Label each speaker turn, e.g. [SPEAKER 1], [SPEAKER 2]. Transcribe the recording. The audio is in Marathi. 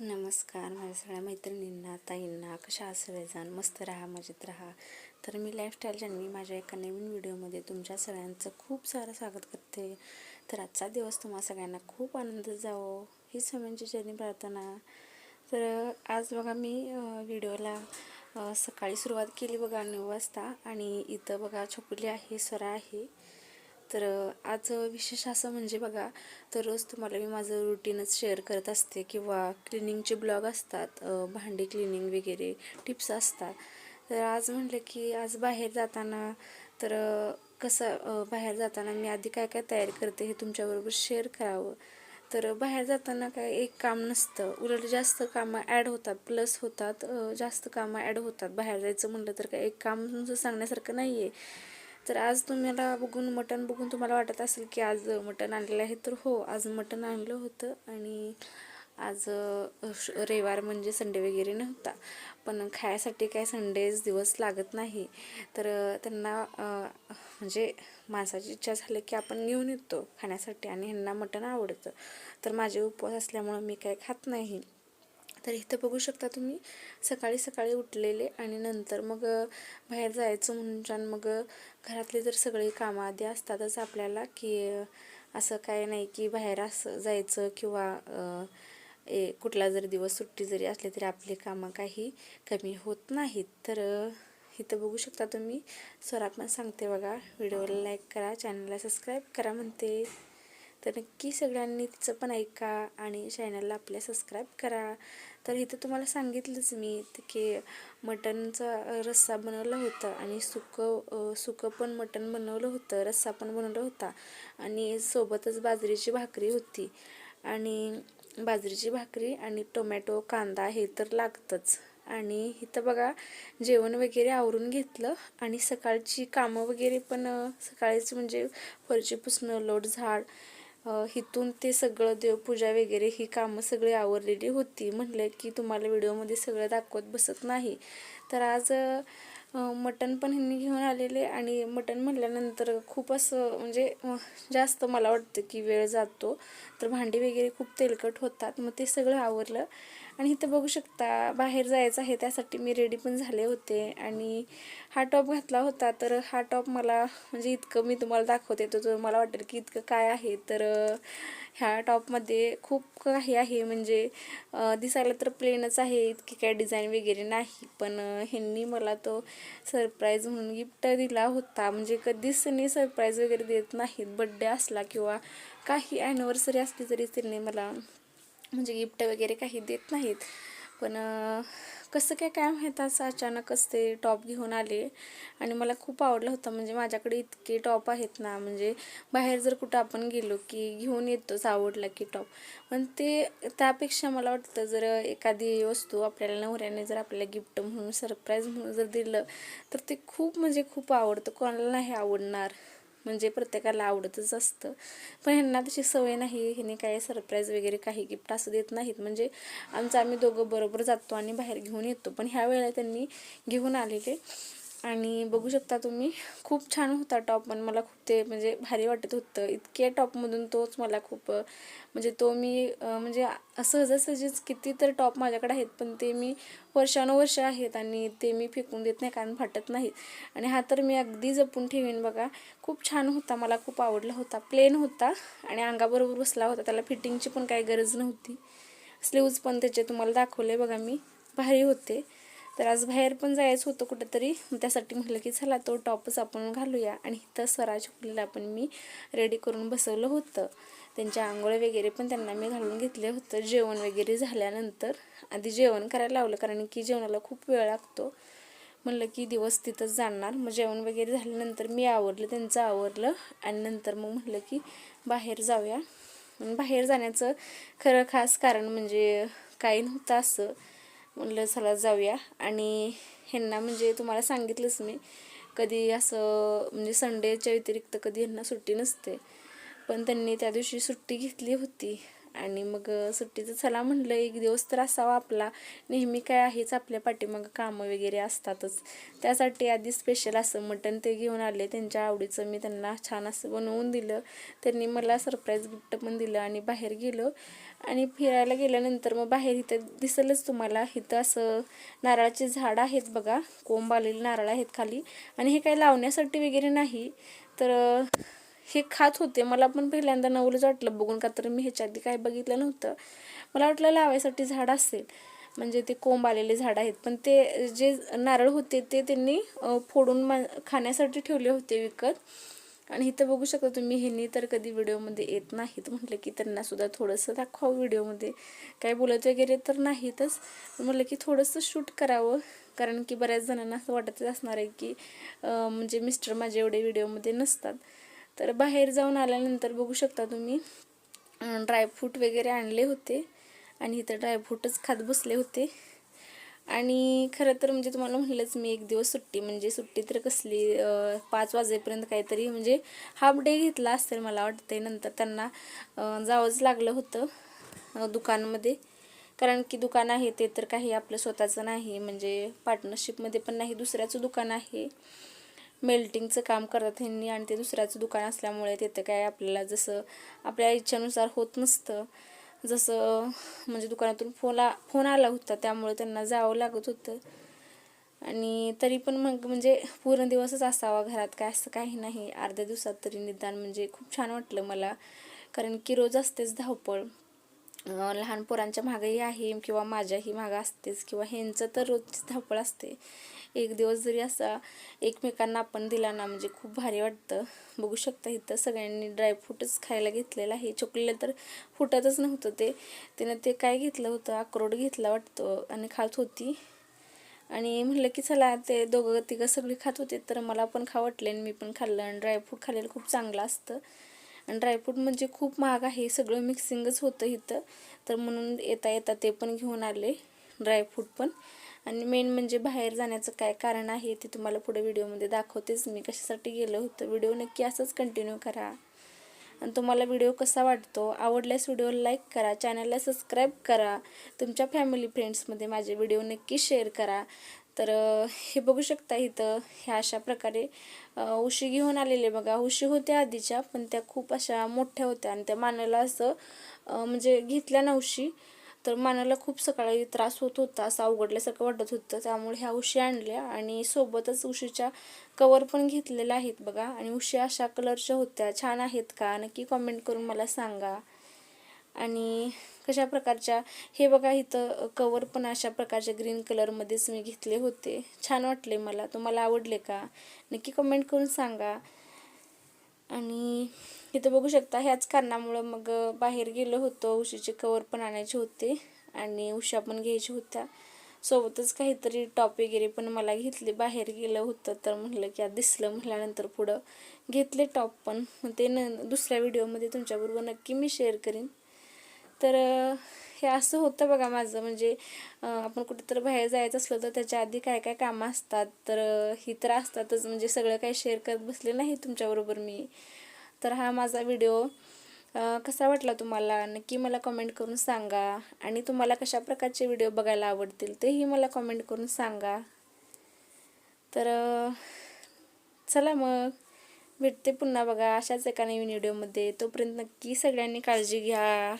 [SPEAKER 1] नमस्कार माझ्या सगळ्या मैत्रिणींना ताईंना कशा आहात सगळेजण? मस्त राहा मजेत राहा. तर मी लाईफस्टाईल जन्मी माझ्या एका नवीन व्हिडिओमध्ये तुमच्या सगळ्यांचं खूप सारं स्वागत करते. तर आजचा दिवस तुम्हा सगळ्यांना खूप आनंद जावो. ही सगळ्यांची म्हणजे जर्नी प्रार्थना. तर आज बघा मी व्हिडिओला सकाळी सुरुवात केली बघा नऊ वाजता. आणि इथं बघा छोकुली आहे स्वरा आहे. तर आज विशेष असं म्हणजे बघा तर रोज तुम्हाला मी माझं रुटीनच शेअर करत असते किंवा क्लिनिंगचे ब्लॉग असतात भांडी क्लिनिंग वगैरे टिप्स असतात. तर आज म्हटलं की आज बाहेर जाताना तर कसं बाहेर जाताना मी आधी काय काय तयार करते हे तुमच्याबरोबर शेअर करावं. तर बाहेर जाताना काय एक काम नसतं. उलट जास्त कामं ॲड होतात प्लस होतात जास्त कामं ॲड होतात. बाहेर जायचं म्हटलं तर काय एक काम तुमचं सांगण्यासारखं नाही आहे तर आज तुम्हाला बघून मटण बघून तुम्हाला वाटत असेल की आज मटण आणलेलं आहे. तर हो आज मटण आणलं होतं आणि आज श- रविवार म्हणजे संडे वगैरे नव्हता. पण खायसाठी काय संडेच दिवस लागत नाही. तर त्यांना म्हणजे माणसाची इच्छा झाली की आपण घेऊन येतो खाण्यासाठी आणि ह्यांना मटण आवडतं. तर माझे उपवास असल्यामुळं मी काय खात नाही. तर इथं बघू शकता तुम्ही सकाळी सकाळी उठलेले आणि नंतर मग बाहेर जायचं म्हणून छान मग घरातले जर सगळी कामं आधी असतातच आपल्याला की असं काय नाही की बाहेर असं जायचं किंवा ए कुठला जरी दिवस सुट्टी जरी असली तरी आपली कामं काही कमी होत नाहीत. तर इथं बघू शकता तुम्ही स्वरात पण सांगते बघा व्हिडिओला लाईक करा चॅनलला सबस्क्राईब करा म्हणते. तर नक्की सगळ्यांनी तिचं पण ऐका आणि चॅनलला आपल्या सबस्क्राईब करा. तर इथं तुम्हाला सांगितलंच मी की मटणचा रस्सा बनवला होता आणि सुकं सुकं पण मटण बनवलं होतं रस्सा पण बनवला होता आणि सोबतच बाजरीची भाकरी होती आणि बाजरीची भाकरी आणि टोमॅटो कांदा हे तर लागतंच. आणि इथं बघा जेवण वगैरे आवरून घेतलं आणि सकाळची कामं वगैरे पण सकाळीच म्हणजे फरची पुसणं लोट झाड इथून ते सगळं देवपूजा वगैरे ही कामं सगळी आवरलेली होती. म्हटलं की तुम्हाला व्हिडिओमध्ये सगळं दाखवत बसत नाही. तर आज मटण पण ह्यांनी घेऊन आलेले आणि मटण म्हटल्यानंतर खूप असं म्हणजे जास्त मला वाटतं की वेळ जातो. तर भांडी वगैरे खूप तेलकट होतात. मग ते सगळं आवरलं आणि इथं बघू शकता बाहेर जायचं आहे त्यासाठी मी रेडी पण झाले होते. आणि हा टॉप घातला होता तर हा टॉप मला म्हणजे इतकं मी तुम्हाला दाखवते. तर तो मला वाटेल की इतकं काय आहे तर ह्या टॉपमध्ये खूप काही आहे. म्हणजे दिसायला तर प्लेनच आहे इतकी काय डिझाईन वगैरे नाही. पण ह्यांनी मला तो सरप्राईज म्हणून गिफ्ट दिला होता. म्हणजे कधीच त्यांनी सरप्राईज वगैरे देत नाहीत. बड्डे असला किंवा काही ॲनिव्हर्सरी असली तरी त्यांनी मला म्हणजे गिफ्ट वगैरे काही देत नाहीत. पण कसं काय काय माहीत असं अचानकच ते टॉप घेऊन आले. आणि मला खूप आवडलं होतं म्हणजे माझ्याकडे इतके टॉप आहेत ना म्हणजे बाहेर जर कुठं आपण गेलो की घेऊन येतोच आवडला की टॉप. पण ते त्यापेक्षा मला वाटतं जर एखादी वस्तू आपल्याला नवऱ्याने जर आपल्याला गिफ्ट म्हणून सरप्राईज म्हणून जर दिलं तर ते खूप म्हणजे खूप आवडतं. कोणाला नाही आवडणार. म्हणजे प्रत्येकाला आवडतच असतं. पण ह्यांना तशी सवय नाही ह्यांनी काही सरप्राईज वगैरे काही गिफ्ट असं देत नाहीत. म्हणजे आमचं आम्ही दोघं बरोबर जातो आणि बाहेर घेऊन येतो. पण ह्या वेळेला त्यांनी घेऊन आलेले. आणि बघू शकता तुम्ही खूप छान होता टॉप पण मला खूप ते म्हणजे भारी वाटत होतं. इतक्या टॉपमधून तोच मला खूप म्हणजे तो मी म्हणजे सहजासहजीच किती तर टॉप माझ्याकडे आहेत पण ते मी वर्षानुवर्ष आहेत आणि ते मी फेकून देत नाही कारण फाटत नाहीत. आणि हा तर मी अगदी जपून ठेवीन बघा. खूप छान होता मला खूप आवडला होता. प्लेन होता आणि अंगाबरोबर बसला होता. त्याला फिटिंगची पण काही गरज नव्हती. स्लीव्ज पण त्याचे तुम्हाला दाखवले बघा मी. भारी होते. तर आज बाहेर पण जायचं होतं कुठंतरी. त्यासाठी म्हटलं की चला तो टॉपच आपण घालूया. आणि इथं स्वराज फुलीला पण मी रेडी करून बसवलं होतं. त्यांच्या आंघोळ वगैरे पण त्यांना मी घालून घेतले होतं. जेवण वगैरे झाल्यानंतर आधी जेवण करायला लावलं कारण की जेवणाला खूप वेळ लागतो. म्हणलं की दिवस तिथंच जाणार. मग जेवण वगैरे झाल्यानंतर मी आवरलं त्यांचं आवरलं. आणि नंतर मग म्हटलं की बाहेर जाऊया. बाहेर जाण्याचं खरं खास कारण म्हणजे काही नव्हतं असं. म्हणलं चला जाऊया. आणि ह्यांना म्हणजे तुम्हाला सांगितलंच मी कधी असं म्हणजे संडेच्या व्यतिरिक्त कधी ह्यांना सुट्टी नसते. पण त्यांनी त्या दिवशी सुट्टी घेतली होती. आणि मग सुट्टीचं चला म्हणलं एक दिवस तर असावा आपला. नेहमी काय आहेच आपल्या पाठीमागं कामं वगैरे असतातच. त्यासाठी आधी स्पेशल असं मटण ते घेऊन आले. त्यांच्या आवडीचं मी त्यांना छान असं बनवून दिलं. त्यांनी मला सरप्राईज गिफ्ट पण दिलं आणि बाहेर गेलो. आणि फिरायला गेल्यानंतर मग बाहेर इथं दिसलंच तुम्हाला. इथं असं नारळाचे झाडं आहेत बघा. कोंब आलेले नारळ आहेत खाली. आणि हे काही लावण्यासाठी वगैरे नाही. तर हे खात होते. मला पण पहिल्यांदा नवलंच वाटलं बघून का तर मी ह्याच्या आधी काय बघितलं नव्हतं. मला वाटलं लावायसाठी झाड असेल. म्हणजे ते कोंब आलेले झाड आहेत. पण ते जे नारळ होते ते त्यांनी फोडून मा खाण्यासाठी ठेवले होते विकत. आणि इथं बघू शकता तुम्ही ह्यांनी तर कधी व्हिडिओमध्ये येत नाहीत. म्हटलं की त्यांनासुद्धा थोडंसं दाखवावं व्हिडिओमध्ये. काय बोलत वगैरे तर नाहीतच. म्हटलं की थोडंसं शूट करावं. कारण की बऱ्याच जणांना असं वाटतच असणार आहे की म्हणजे मिस्टर माझे एवढे व्हिडिओमध्ये नसतात. तर बाहेर जाऊन आल्यानंतर बघू शकता तुम्ही ड्रायफ्रूट वगैरे आणले होते आणि इथं ड्रायफ्रूटच खात बसले होते. आणि खरं तर म्हणजे तुम्हाला म्हणलंच मी एक दिवस सुट्टी म्हणजे सुट्टी तर कसली पाच वाजेपर्यंत काहीतरी म्हणजे हाफ डे घेतला असेल मला वाटते नंतर त्यांना जावंच लागलं होतं दुकानमध्ये. कारण की दुकान आहे ते तर काही आपलं स्वतःचं नाही म्हणजे पार्टनरशिपमध्ये पण नाही दुसऱ्याचं दुकान आहे. मेल्टिंगचं काम करतात ह्यांनी आणि ते दुसऱ्याचं दुकान असल्यामुळे तिथं काय आपल्याला जसं आपल्या इच्छेनुसार होत नसतं. जसं म्हणजे दुकानातून फोन आ फोन आला होता त्यामुळे त्यांना जावं लागत होतं. आणि तरी पण मग म्हणजे पूर्ण दिवसच असावा घरात काय असं काही नाही. अर्ध्या दिवसात तरी निदान म्हणजे खूप छान वाटलं मला. कारण की रोज असतेच धावपळ. लहान पोरांच्या मागंही आहे किंवा माझ्याही मागं असतेच किंवा ह्यांचं तर रोजची धावपळ असते. एक दिवस जरी असा एकमेकांना आपण दिला ना म्हणजे खूप भारी वाटतं. बघू शकता इथं सगळ्यांनी ड्रायफ्रूटच खायला घेतलेलं आहे. चॉकलेट तर फुटतच नव्हतं ते. तिनं ते काय घेतलं होतं? अक्रोड घेतला वाटतं आणि खात होती. आणि म्हणलं की चला ते दोघं तिघं सगळी खात होते तर मला पण खा वाटले आणि मी पण खाल्लं आणि ड्रायफ्रूट खाल्लेलं खूप चांगलं असतं. आणि ड्रायफ्रूट म्हणजे खूप महाग आहे. सगळं मिक्सिंगच होतं इथं. तर म्हणून येता येता ते पण घेऊन आले ड्रायफ्रूट पण. आणि मेन म्हणजे बाहेर जाण्याचं काय कारण आहे ते तुम्हाला पुढे व्हिडिओमध्ये दाखवतेच मी कशासाठी गेलं होतं. व्हिडिओ नक्की असंच कंटिन्यू करा. आणि तुम्हाला व्हिडिओ कसा वाटतो आवडल्यास व्हिडिओ लाईक करा चॅनलला सबस्क्राईब करा. तुमच्या फॅमिली फ्रेंड्समध्ये माझे व्हिडिओ नक्की शेअर करा. तर हे बघू शकता इथं ह्या अशा प्रकारे उशी घेऊन आलेले बघा. उशी होत्या आधीच्या पण त्या खूप अशा मोठ्या होत्या आणि त्या मानाला असं म्हणजे घेतल्या ना उशी तर मानाला खूप सकाळी त्रास होत होता असं अवघडल्यासारखं वाटत होतं. त्यामुळे ह्या उशी आणल्या आणि सोबतच उशीच्या कवर पण घेतलेल्या आहेत बघा. आणि उशी अशा कलरच्या होत्या. छान आहेत का? नक्की कमेंट करून मला सांगा. आणि कशा प्रकारच्या हे बघा इथं कवर पण अशा प्रकारच्या ग्रीन कलरमध्येच मी घेतले होते. छान वाटले मला. तुम्हाला आवडले का? नक्की कमेंट करून सांगा. आणि इथं बघू शकता ह्याच कारणामुळं मग बाहेर गेलो होतो. उशीचे कवर पण आणायचे होते आणि उषा पण घ्यायच्या होत्या. सोबतच काहीतरी टॉप वगैरे पण मला घेतले. बाहेर गेलं होतं तर म्हटलं की आज दिसलं म्हटल्यानंतर पुढं घेतले टॉप पण. मग ते न दुसऱ्या व्हिडिओमध्ये तुमच्याबरोबर नक्की मी शेअर करीन. तर हे असं होतं बघा माझं. म्हणजे आपण कुठेतरी बाहेर जायचं असलं तर त्याच्या आधी काय काय कामं असतात. तर ही तर असतातच. म्हणजे सगळं काही शेअर करत बसले नाही तुमच्याबरोबर मी. तर हा माझा व्हिडिओ कसा वाटला तुम्हाला? नक्की मला कमेंट करून सांगा. आणि तुम्हाला कशा प्रकारचे व्हिडिओ बघायला आवडतील तेही मला कमेंट करून सांगा. तर चला मग. भेटते पुन्हा बघा अशाच एका नवीन व्हिडिओमध्ये तोपर्यंत नक्की सगळ्यांनी काळजी घ्या.